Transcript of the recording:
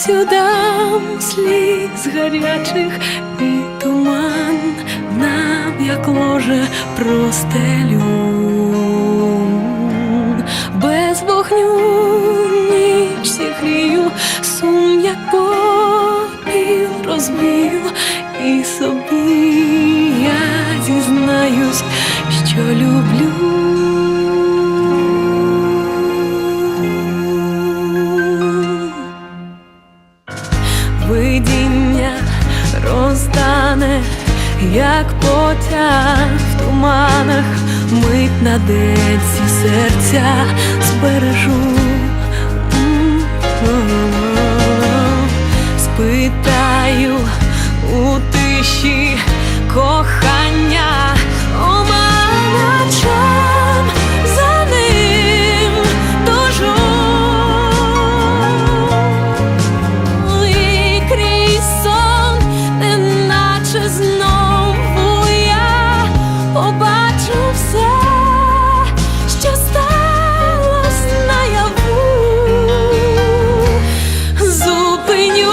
Серцю дам сліз гарячих і туман нам, як ложе, простелю. Без вогню ніч зігрію, сум як попіл розбію, Видіння розтане, як потяг в туманах, мить на деці серця збережу. Спитаю у тиші кохання все, що сталось наяву. Зупиню